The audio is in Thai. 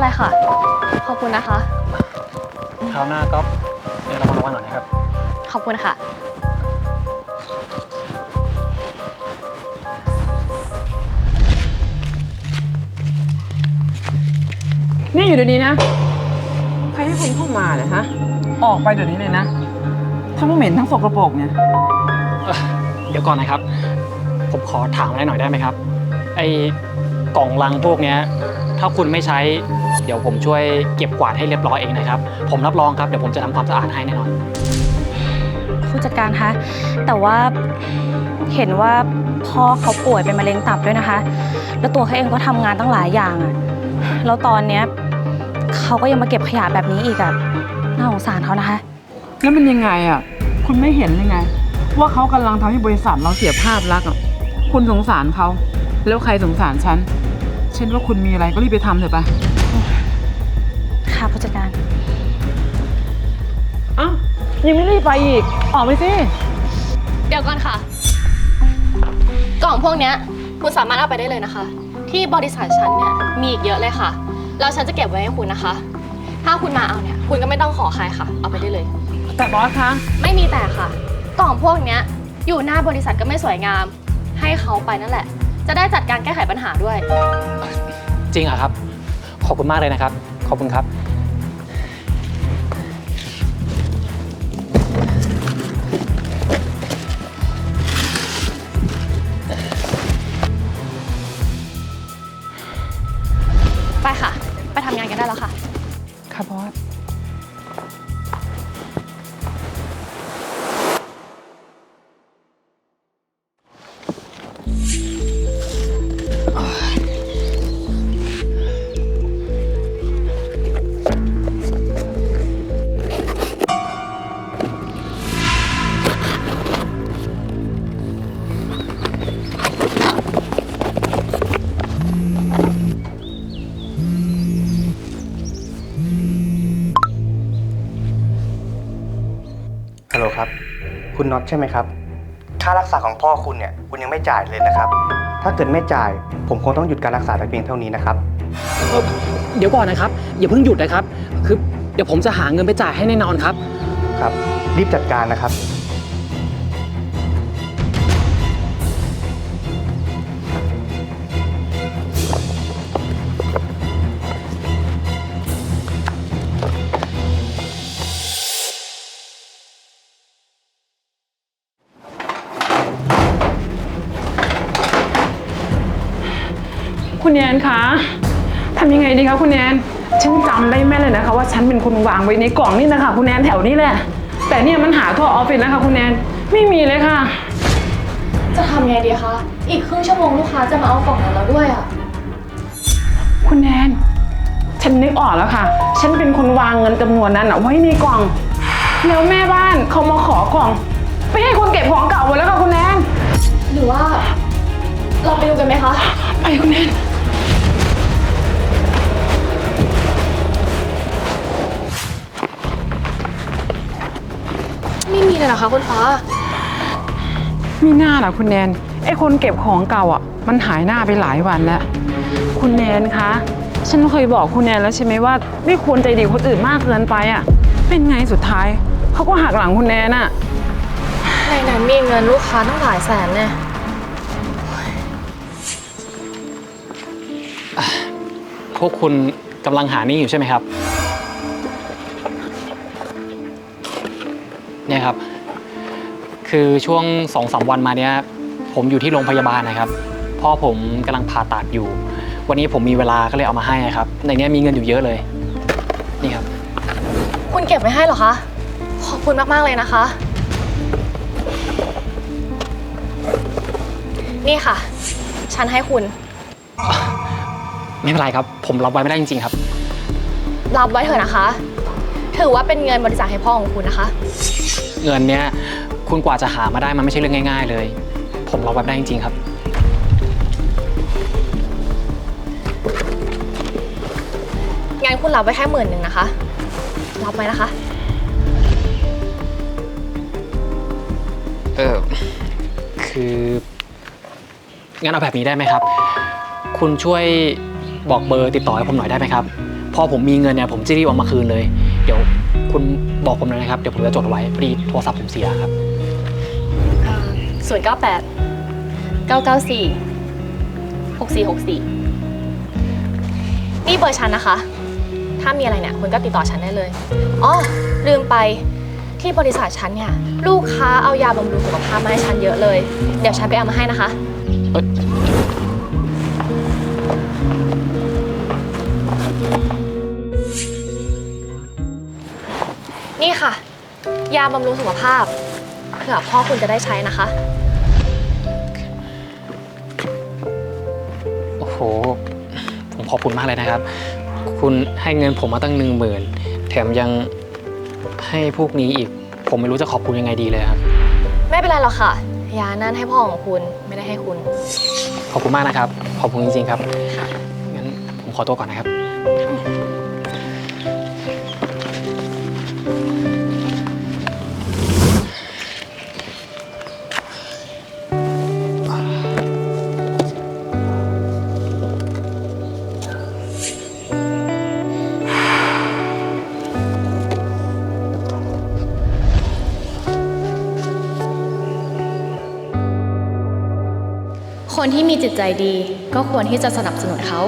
ไรค่ะ ขอบคุณนะคะ คราวหน้าก็ระมัดระวังหน่อยนะครับ ขอบคุณค่ะ นี่อยู่เดี๋ยวนี้นะ ใครให้คุณเข้ามาเนี่ยฮะ ออกไปเดี๋ยวนี้เลยนะ ทั้งเหม็นทั้งสกปรกเนี่ยเอ่อเดี๋ยวก่อนนะครับ ผมขอถามอะไรหน่อยได้ไหมครับ ไอ้กล่องลังพวกเนี้ย ถ้าคุณไม่ใช้ เดี๋ยวผมช่วยเก็บกวาดให้เรียบร้อยเองนะครับ ผมรับรองครับ เดี๋ยวผมจะทำความสะอาดให้แน่นอน ผู้จัดการคะแต่ว่าเห็นว่าพ่อเขาป่วยเป็นมะเร็งตับด้วยนะคะ แล้วตัวเขาเองก็ทำงานตั้งหลายอย่างอะแล้วตอนเนี้ยเขาก็ยังมาเก็บขยะแบบนี้อีกอะน่าสงสารเขานะคะ แล้วมันยังไงอะ คุณไม่เห็นเลยไง ว่าเขากำลังทำให้บริษัทเราเสียภาพลักษณ์อะคุณสงสารเขา แล้วใครสงสารฉัน ฉันว่าคุณมีอะไรก็รีบไปทำเถอะปะค่ะผู้จัดการ อ้าวยังไม่รีบไปอีก ออกไปสิ เดี๋ยวก่อนค่ะ กล่องพวกเนี้ยคุณสามารถเอาไปได้เลยนะคะ ที่บริษัทฉันเนี่ยมีอีกเยอะเลยค่ะ แล้วฉันจะเก็บไว้ให้คุณนะคะ ถ้าคุณมาเอาเนี่ยคุณก็ไม่ต้องขอใครค่ะ เอาไปได้เลย แต่บอสคะ ไม่มีแต่ค่ะ กล่องพวกเนี้ยอยู่หน้าบริษัทก็ไม่สวยงาม ให้เขาไปนั่นแหละ จะได้จัดการแก้ไขปัญหาด้วย จริงเหรอครับ ขอบคุณมากเลยนะครับ ขอบคุณครับ ไปค่ะ ไปทำงานกันได้แล้วค่ะ ค่ะบอส ฮัลโหลครับ คุณน็อตใช่ไหมครับ ค่ารักษาของพ่อคุณเนี่ย คุณยังไม่จ่ายเลยนะครับ ถ้าเกิดไม่จ่าย ผมคงต้องหยุดการรักษาแต่เพียงเท่านี้นะครับ เอ่อเดี๋ยวก่อนนะครับ อย่าเพิ่งหยุดนะครับ คือเดี๋ยวผมจะหาเงินไปจ่ายให้แน่นอนครับ ครับ รีบจัดการนะครับ คุณแอนคะทำยังไงดีคะคุณแอนฉันจำได้แม่นเลยนะคะว่าฉันเป็นคนวางไว้ในกล่องนี่นะคะ คุณแอนแถวนี้แหละ แต่เนี่ยมันหาทั่วออฟฟิศแล้วค่ะคุณแอนไม่มีเลยค่ะ จะทำไงดีคะ อีกครึ่งชั่วโมงลูกค้าจะมาเอากล่องนั้นแล้วด้วยอะ คุณแนนฉันนึกออกแล้วค่ะ ฉันเป็นคนวางเงินจำนวนนั้นอะไว้ในกล่อง แล้วแม่บ้านเขามาขอกล่อง ไปให้คนเก็บของเก่าหมดแล้วค่ะคุณแนนหรือว่า เราไปดูกันไหมคะ ไปคุณแนน ไม่มีเลยเหรอคะคุณฟ้า มีหน้าล่ะคุณแนนไอ้คนเก็บของเก่าอะ มันหายหน้าไปหลายวันแล้ว คุณแนนคะ ฉันเคยบอกคุณแนนแล้วใช่ไหมว่า ไม่ควรใจดีคนอื่นมากเกินไปอะ เป็นไงสุดท้ายเขาก็หักหลังคุณแนนอะ ในนั้นมีเงินลูกค้าตั้งหลายแสนเนี่ย พวกคุณกำลังหานี่อยู่ใช่ไหมครับ เนี่ยครับ คือช่วงสองสามวันมาเนี้ย ผมอยู่ที่โรงพยาบาลนะครับ พ่อผมกำลังผ่าตัดอยู่ วันนี้ผมมีเวลาก็เลยเอามาให้นะครับ ในเนี้ยมีเงินอยู่เยอะเลย นี่ครับ คุณเก็บไว้ให้เหรอคะ ขอบคุณมาก ๆ เลยนะคะ นี่ค่ะ ฉันให้คุณ ไม่เป็นไรครับ ผมรับไว้ไม่ได้จริง ๆ ครับ รับไว้เถอะนะคะ ถือว่าเป็นเงินบริจาคให้พ่อของคุณนะคะ เงินเนี้ยคุณกว่าจะหามาได้มันไม่ใช่เรื่องง่าย ๆ เลย ผมรับไว้ไม่ได้จริงๆครับ งั้นคุณรับไว้แค่หมื่นหนึ่งนะคะ รับไว้นะคะ เออคืองั้นเอาแบบนี้ได้ไหมครับ คุณช่วยบอกเบอร์ติดต่อให้ผมหน่อยได้ไหมครับ พอผมมีเงินเนี่ยผมจะรีบเอามาคืนเลย เดี๋ยวคุณ บอกผมเลยนะครับ เดี๋ยวผมจะจดไว้พอดีโทรศัพท์ผมเสียครับ ศูนย์เก้าแปดเก้าเก้าสี่หกสี่หกสี่นี่เบอร์ฉันนะคะ ถ้ามีอะไรเนี่ยคุณก็ติดต่อฉันได้เลย อ๋อ ลืมไปที่บริษัทฉันเนี่ย ลูกค้าเอายาบำรุงสุขภาพมาให้ฉันเยอะเลย เดี๋ยวฉันไปเอามาให้นะคะ เอ้ย ยาบำรุงสุขภาพเผื่อพ่อคุณจะได้ใช้นะคะ โอ้โห ผมขอบคุณมากเลยนะครับ คุณให้เงินผมมาตั้งหนึ่งหมื่นแถมยังให้พวกนี้อีก ผมไม่รู้จะขอบคุณยังไงดีเลยครับ ไม่เป็นไรหรอกค่ะ ยานั่นให้พ่อของคุณไม่ได้ให้คุณ ขอบคุณมากนะครับ ขอบคุณจริงๆครับค่ะงั้นผมขอตัวก่อนนะครับ คนที่มีจิตใจดีก็ควรที่จะสนับสนุนเขา